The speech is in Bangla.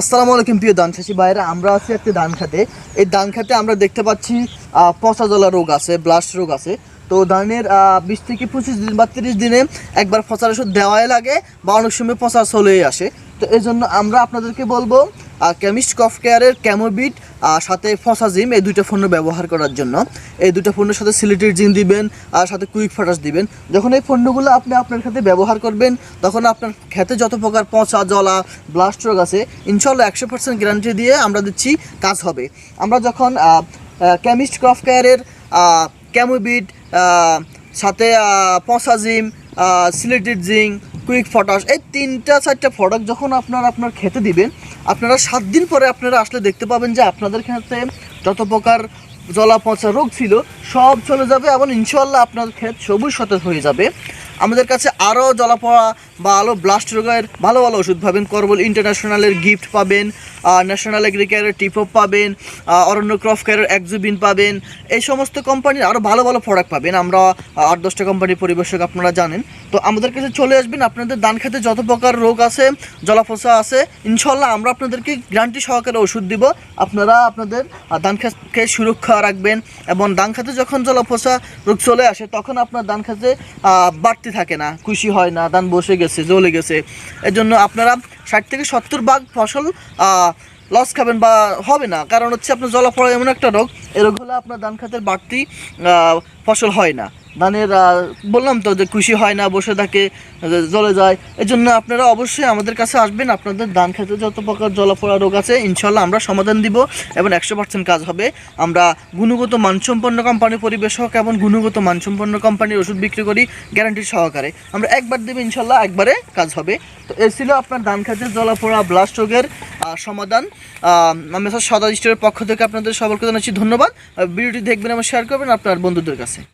আসসালামু আলাইকুম প্রিয় ধান চাষি ভাইরা আমরা আছি একটি ধান খাতে এই ধান খাতে আমরা দেখতে পাচ্ছি পচা জলা রোগ আছে ব্লাস্ট রোগ আছে। তো ধানের বিশ থেকে পঁচিশ দিন বা তিরিশ দিনে একবার পচার ওষুধ দেওয়াই লাগে বা অনেক সময় পচা চলেই আসে। তো এই জন্য আমরা আপনাদেরকে বলব কেমিস্ট কফ কেয়ারের ক্যামোবিট সাথে ফসাজিম এই দুইটা পণ্য ব্যবহার করার জন্য। এই দুটো পণ্যের সাথে সিলিটির জিন দিবেন, আর সাথে কুইক ফাটাস দিবেন। যখন এই পণ্যগুলো আপনি আপনার ক্ষেতে ব্যবহার করবেন, তখন আপনার ক্ষেতে যত প্রকার পচা জলা ব্লাস্ট রোগ আছে ইনশাল্লাহ একশো পার্সেন্ট গ্যারান্টি দিয়ে আমরা দিচ্ছি, কাজ হবে। আমরা যখন কেমিস্ট ক্রফ কেয়ারের ক্যামোবিট সাথে পসাজিম সিলেটেড জিঙ্ক কুইক ফটাস এই তিনটা, চারটা প্রোডাক্ট যখন আপনারা আপনার খেতে দিবেন, আপনারা সাত দিন পরে আপনারা আসলে দেখতে পাবেন যে আপনাদের খেতে যত প্রকার জলা পচা রোগ ছিল, সব চলে যাবে এবং ইনশাল্লাহ আপনার ক্ষেত সবুজ সতেজ হয়ে যাবে। আমাদের কাছে আরও জলাপড়া বা আলো ব্লাস্ট রোগের ভালো ভালো ওষুধ পাবেন। করবল ইন্টারন্যাশনালের গিফট পাবেন ন্যাশনাল এগ্রিকেয়ারের টিপপ পাবেন অরণ্য ক্রফ কেয়ারের একজুবিন পাবেন। এই সমস্ত কোম্পানির আরও ভালো ভালো প্রোডাক্ট পাবেন। আমরা আট দশটা কোম্পানির পরিবেশক আপনারা জানেন। তো আমাদের কাছে চলে আসবেন। আপনাদের ধান খেতে যত প্রকার রোগ আছে জলাফসা আছে, ইনশাল্লাহ আমরা আপনাদেরকে গ্যারান্টি সহকারে ওষুধ দিব। আপনারা আপনাদের ধান খেতকে সুরক্ষা রাখবেন এবং ধান খেতে যখন জলাপোষা রোগ চলে আসে, তখন আপনার ধান খেতে বাড়তি থাকে না, খুশি হয় না, ধান বসে গেছে, জ্বলে গেছে। এর জন্য আপনারা ষাট থেকে সত্তর ভাগ ফসল লস খাবেন বা হবে না। কারণ হচ্ছে আপনার জলাপড়া এমন একটা রোগ এই রোগ হলে আপনার ধান খাতের বাড়তি ফসল হয় না। ধানের বললাম তো যে খুশি হয় না, বসে থাকে জলে যায় এই জন্য আপনারা অবশ্যই আমাদের কাছে আসবেন। আপনাদের ধান খেতে যত প্রকার জলাপড়া রোগ আছে ইনশাল্লাহ আমরা সমাধান দিব এবং একশো পার্সেন্ট কাজ হবে। আমরা গুণগত মানসম্পন্ন কোম্পানি পরিবেশক এবং গুণগত মানসম্পন্ন কোম্পানির ওষুধ বিক্রি করি গ্যারান্টি সহকারে। আমরা একবার দেবো ইনশাল্লাহ একবারে কাজ হবে। তো এ ছিল আপনার ধান খাতের জলাপোড়া ব্লাস্ট রোগের সমাধান। আমি সদা স্টোরের পক্ষ থেকে আপনাদের সকলকে জানাচ্ছি ধন্যবাদ। ভিডিওটি দেখবেন এবং শেয়ার করবেন আপনার বন্ধুদের কাছে।